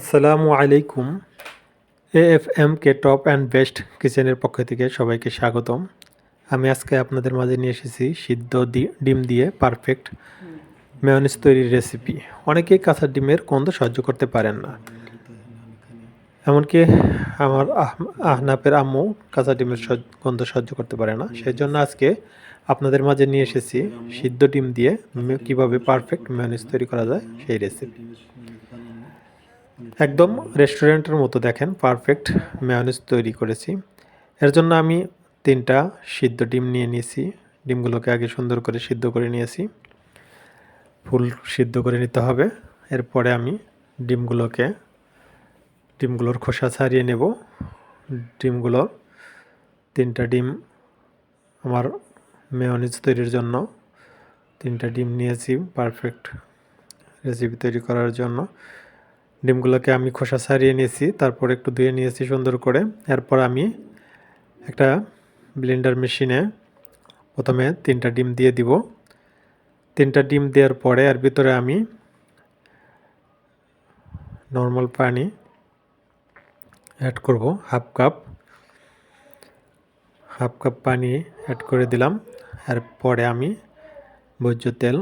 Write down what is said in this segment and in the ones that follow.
আসসালামু আলাইকুম A F M K top and best কিচেনের পক্ষ থেকে সবাইকে স্বাগতম। আমি আজকে আপনাদের মাঝে নিয়ে এসেছি সিদ্ধ ডিম দিয়ে পারফেক্ট মেয়নিজ তৈরির রেসিপি অনেকেই কাঁচা ডিমের গন্ধ সহ্য করতে পারেন না। এমনকি আমার আহ- আহনাপের আম্মু কাঁচা ডিমের গন্ধ সহ্য করতে পারে না। সেই জন্য আজকে আপনাদের মাঝে নিয়ে এসেছি সিদ্ধ ডিম দিয়ে কীভাবে পারফেক্ট মেয়নিজ তৈরি করা যায় সেই রেসিপি একদম রেস্টুরেন্টের মতো দেখেন পারফেক্ট মেয়নিজ তৈরি করেছি। এর জন্য আমি তিনটা সিদ্ধ ডিম নিয়ে নিয়েছি। ডিমগুলোকে আগে সুন্দর করে সিদ্ধ করে নিয়েছি। ফুল সিদ্ধ করে নিতে হবে। এরপরে আমি ডিমগুলোকে, ডিমগুলোর খোসা ছাড়িয়ে নেব। ডিমগুলোর তিনটা ডিম আমার মেয়নিজ তৈরির জন্য, তিনটা ডিম নিয়েছি পারফেক্ট রেসিপি তৈরি করার জন্য। ডিমগুলোকে আমি খোসা ছাড়িয়ে নিয়েছি, তারপর একটু ধুয়ে নিয়েছি সুন্দর করে। এরপর আমি একটা ব্লেন্ডার মেশিনে প্রথমে তিনটা ডিম দিয়ে দিব। তিনটা ডিম দেওয়ার পরে এর ভিতরে আমি নর্মাল পানি অ্যাড করব, হাফ কাপ। হাফ কাপ পানি অ্যাড করে দিলাম। এরপরে আমি ভোজ্য তেল,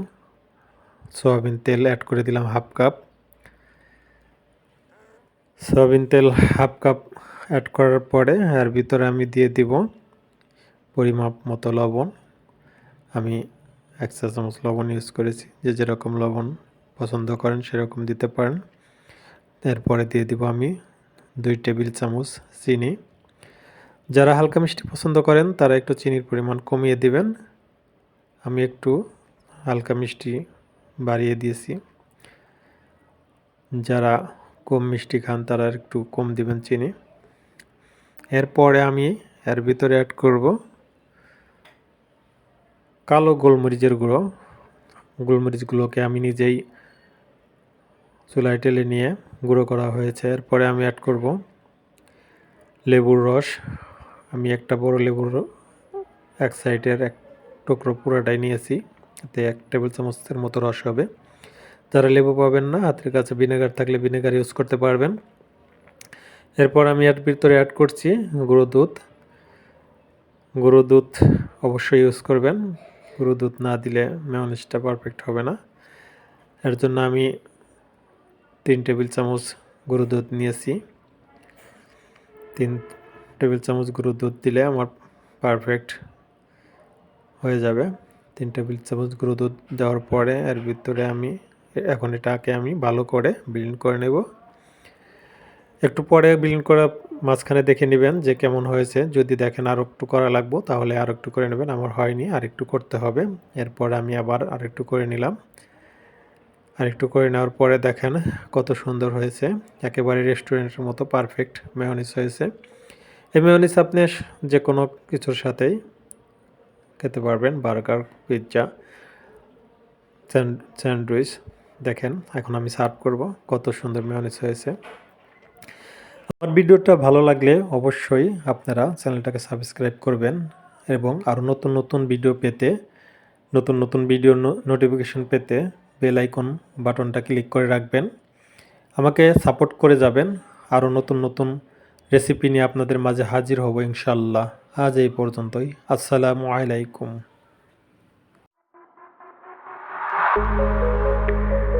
সয়াবিন তেল অ্যাড করে দিলাম হাফ কাপ। সয়াবিন তেল হাফ কাপ অ্যাড করার পরে এর ভিতরে আমি দিয়ে দিব পরিমাপ মতো লবণ। আমি এক চা চামচ লবণ ইউজ করেছি। যে যেরকম লবণ পছন্দ করেন সেরকম দিতে পারেন। এরপরে দিয়ে দিব আমি দুই টেবিল চামচ চিনি। যারা হালকা মিষ্টি পছন্দ করেন তারা একটু চিনির পরিমাণ কমিয়ে দিবেন। আমি একটু হালকা মিষ্টি বাড়িয়ে দিয়েছি। যারা কম মিষ্টি খান, তারা একটু কম দিবেন চিনি। এরপরে আমি এর ভিতরে অ্যাড করব কালো গোলমরিচের গুঁড়ো। গোলমরিচগুলোকে আমি নিজেই চুলায় টেলে নিয়ে গুঁড়ো করা হয়েছে। এরপরে আমি অ্যাড করব লেবুর রস। আমি একটা বড় লেবুর এক সাইডের এক টুকরো পুরোটাই নিয়েছি। এতে এক টেবিল চামচের মতো রস হবে। যারা লেবু পাবেন না, হাতের কাছে ভিনেগার থাকলে ভিনেগার ইউজ করতে পারবেন। এরপর আমি এর ভিতরে অ্যাড করছি গুঁড়ো দুধ। গুঁড়ো দুধ অবশ্যই ইউজ করবেন। গুঁড়ো দুধ না দিলে মেয়নিজটা পারফেক্ট হবে না। এর জন্য আমি তিন টেবিল চামচ গুঁড়ো দুধ নিয়েছি। তিন টেবিল চামচ গুঁড়ো দুধ দিলে আমার পারফেক্ট হয়ে যাবে। তিন টেবিল চামচ গুঁড়ো দুধ দেওয়ার পরে এর ভিতরে আমি এখন এটাকে আমি ভালো করে ব্লেন্ড করে নেব। একটু পরে ব্লেন্ড করা মাঝখানে দেখে নেবেন যে কেমন হয়েছে। যদি দেখেন আর একটু করা লাগবো, তাহলে আর একটু করে নেবেন। আমার হয়নি, আর একটু করতে হবে। এরপর আমি আবার আর একটু করে নিলাম। আর একটু করে নেওয়ার পরে দেখেন কত সুন্দর হয়েছে। একেবারে রেস্টুরেন্টের মতো পারফেক্ট মেয়নিস হয়েছে। এই মেয়নিস আপনি যে কোনো কিছুর সাথেই খেতে পারবেন। বার্গার পিৎজা স্যান্ডউইচ দেখেন, এখন আমি সার্ভ করব। কত সুন্দর মেয়নিস হয়েছে। আমার ভিডিওটা ভালো লাগলে অবশ্যই আপনারা চ্যানেলটাকে সাবস্ক্রাইব করবেন এবং আরও নতুন নতুন ভিডিও পেতে, নতুন নতুন ভিডিও নোটিফিকেশন পেতে বেল আইকন বাটনটা ক্লিক করে রাখবেন। আমাকে সাপোর্ট করে যাবেন। আরও নতুন নতুন রেসিপি নিয়ে আপনাদের মাঝে হাজির হব ইনশাল্লাহ আজ এই পর্যন্তই। আসসালামু আলাইকুম। thank you